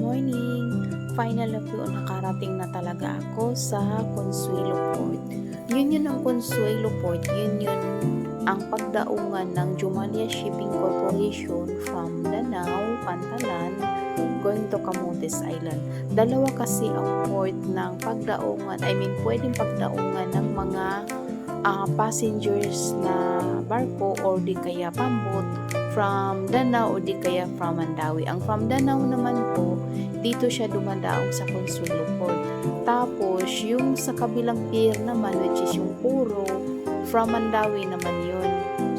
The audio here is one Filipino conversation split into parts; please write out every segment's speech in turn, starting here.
morning! Final na po nakarating na talaga ako sa Consuelo Port. Yun yun ang Consuelo Port, yun yun ang pagdaungan ng Jumalia Shipping Corporation from Danao, Pantalan, going to Camotes Island. Dalawa kasi ang port ng pagdaungan, I mean pwedeng pagdaungan ng mga ah, passengers na barko or di kaya pambot from Danao o di kaya from Mandawi. Ang from Danao naman po, dito siya dumadaong sa Consuelo Port. Tapos, yung sa kabilang pier naman, which is yung Puro, from Mandawi naman yun.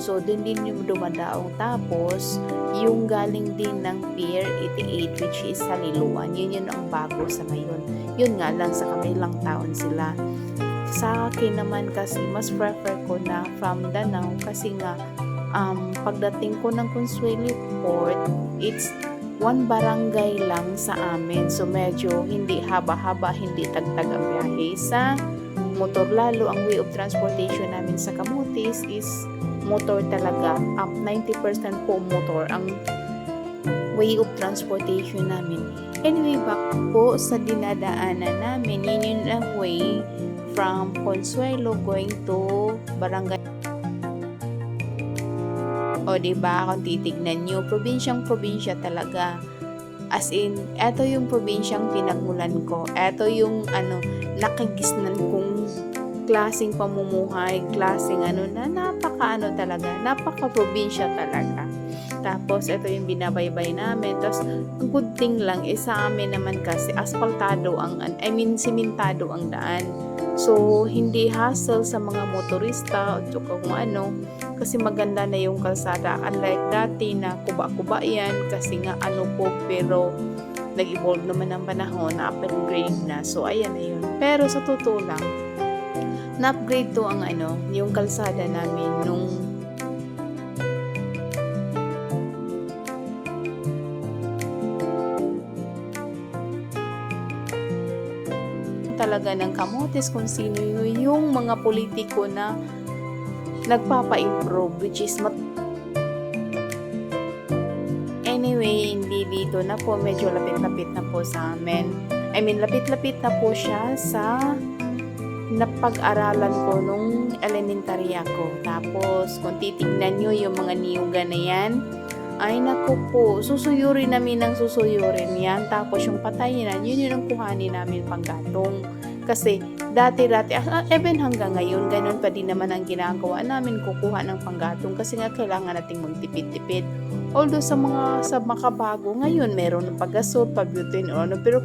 So, dun din yung dumadaong. Tapos, yung galing din ng Pier 88, which is sa Liluan. Yun yun ang bago sa ngayon. Yun nga lang, sa kabilang taon sila. Sa akin naman kasi, mas prefer ko na from Danao kasi nga, um, pagdating ko ng Consuelo Port, it's one barangay lang sa amin. So, medyo hindi haba-haba, hindi tagtag ang biyahe sa motor. Lalo, ang way of transportation namin sa Camotes is motor talaga. Up 90% po motor ang way of transportation namin. Anyway, back po sa dinadaanan namin, yun yun way from Consuelo going to Barangay o, di ba Kung titignan nyo, probinsyang probinsya talaga. As in, eto yung probinsyang pinagmulan ko. Eto yung, ano, nakigisnan kong klaseng pamumuhay, klaseng ano na napaka ano talaga, napaka probinsya talaga. Tapos, ito yung binabaybay namin. Tapos, ang good thing lang, eh, sa amin naman kasi, asfaltado ang, I mean, simentado ang daan. So, hindi hassle sa mga motorista o kung ano kasi maganda na yung kalsada. Unlike dati na kuba-kuba yan kasi nga ano po pero nag-evolve naman ang panahon na upgrade na. So, ayan na yun. Pero sa totoo lang, na-upgrade to ang ano, yung kalsada namin nung talaga ng kamotes kung sino yung mga politiko na nagpapa-improve which is mat- Anyway, hindi dito na po. Medyo lapit-lapit na po sa amin. I mean, lapit-lapit na po siya sa napag-aralan ko nung elementary ako. Tapos, kung titignan nyo yung mga niyuga na yan, ay naku po, susuyurin namin ng susuyurin yan. Tapos, yung patayin na, yun yun kuhanin namin panggatong. Kasi, dati-dati, ah, even hanggang ngayon, ganun pa din naman ang ginagawa namin, kukuha ng panggatong kasi nga kailangan nating magtipid-tipid. Although sa mga sa makabago, ngayon meron ng paggasol, pag-butane o ano, pero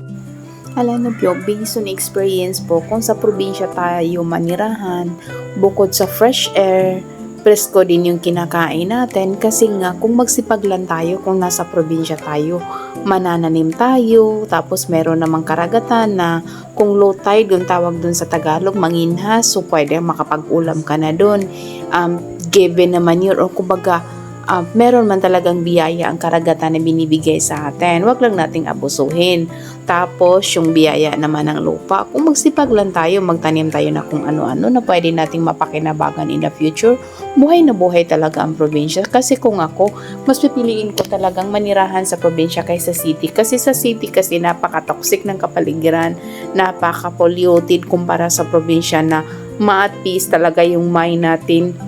alam nyo po, based on experience po, kung sa probinsya tayo manirahan, bukod sa fresh air, presko din yung kinakain natin kasi nga kung magsipag lang tayo kung nasa probinsya tayo, manananim tayo, tapos meron namang karagatan na kung low tide, yung tawag dun sa Tagalog, manginhas, so pwede makapag-ulam ka na dun. Um, given naman yun, o kumbaga, um, meron man talagang biyaya ang karagatan na binibigay sa atin. Huwag lang nating abusuhin. Tapos, yung biyaya naman ng lupa, kung magsipag lang tayo, magtanim tayo na kung ano-ano na pwede nating mapakinabangan in the future, buhay na buhay talaga ang probinsya. Kasi kung ako, mas pipiliin ko talagang manirahan sa probinsya kaysa city. Kasi sa city kasi napaka-toxic ng kapaligiran, napaka-polluted kumpara sa probinsya na ma-at peace talaga yung mind natin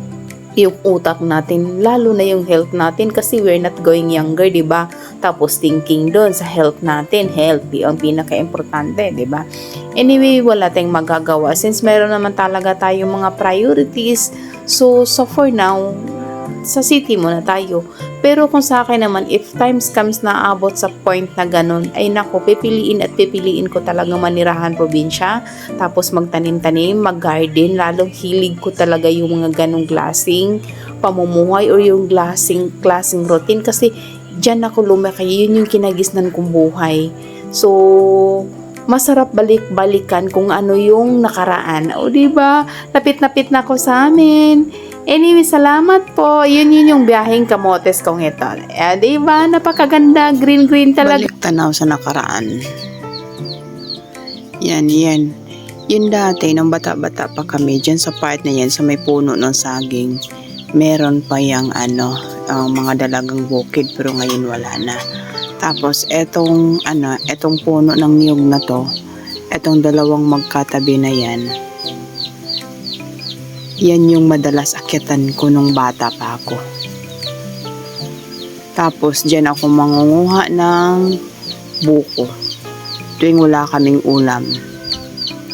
yung utak natin, lalo na yung health natin kasi we're not going younger, 'di ba? Tapos thinking doon sa health natin, healthy ang pinaka-importante, 'di ba? Anyway, wala tayong magagawa since meron naman talaga tayong mga priorities. So, so for now, sa city muna tayo. Pero kung sa akin naman, if times comes na abot sa point na ganun, ay nako, pipiliin at pipiliin ko talaga manirahan probinsya. Tapos magtanim-tanim, mag-garden. Lalong hilig ko talaga yung mga ganong klaseng pamumuhay or yung klaseng, klaseng routine. Kasi dyan ako lumaki, yun yung kinagisnan kong buhay. So, masarap balik-balikan kung ano yung nakaraan. O, di ba? Lapit-lapit na ako sa amin. Anyway, salamat po. Yun yun yung biyaheng kamotes kong ito. Eh, di ba? Napakaganda. Green-green talaga. Balik tanaw sa nakaraan. Yan, yan. Yun dati, nung bata-bata pa kami, dyan sa part na yan, sa may puno ng saging, meron pa yung ano, ang mga dalagang bukid, pero ngayon wala na. Tapos, etong, ano, etong puno ng niyog na to, etong dalawang magkatabi na yan, yan yung madalas akyatan ko nung bata pa ako. Tapos, dyan ako mangunguha ng buko tuwing wala kaming ulam.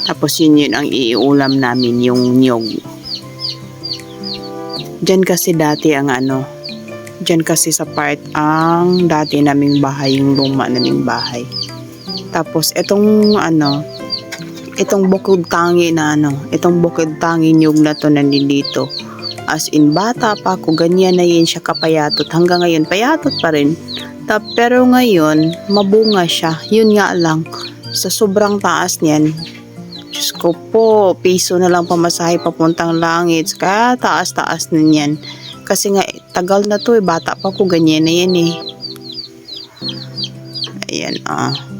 Tapos yun yun ang iulam namin, yung niyog. Diyan kasi dati ang ano, diyan kasi sa part ang dati naming bahay, yung luma naming bahay. Tapos itong ano, itong bukod tangi na ano, itong bukod tangi niyog na to nandito. As in, bata pa ako, ganyan na yun siya kapayatot. Hanggang ngayon, payatot pa rin. Ta pero ngayon, mabunga siya. Yun nga lang, sa sobrang taas niyan, Diyos ko po, piso na lang pamasahe papuntang langit. Kaya taas-taas na niyan. Kasi nga, tagal na to eh. Bata pa ko, ganyan na yan eh. Ayan ah.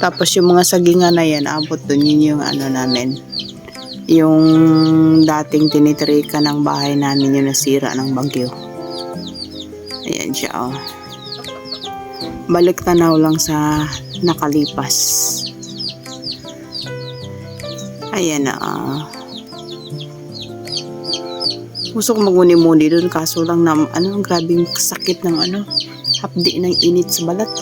Tapos yung mga sagingan na yan, abot dun yun yung ano namin. Yung dating tinitrika ng bahay namin yung nasira ng bagyo. Ayan siya oh. Balik tanaw lang sa nakalipas. Ayan na ah. Gusto ko magmuni-muni doon kaso lang na ano, grabing sakit ng ano, hapdi ng init sa balat.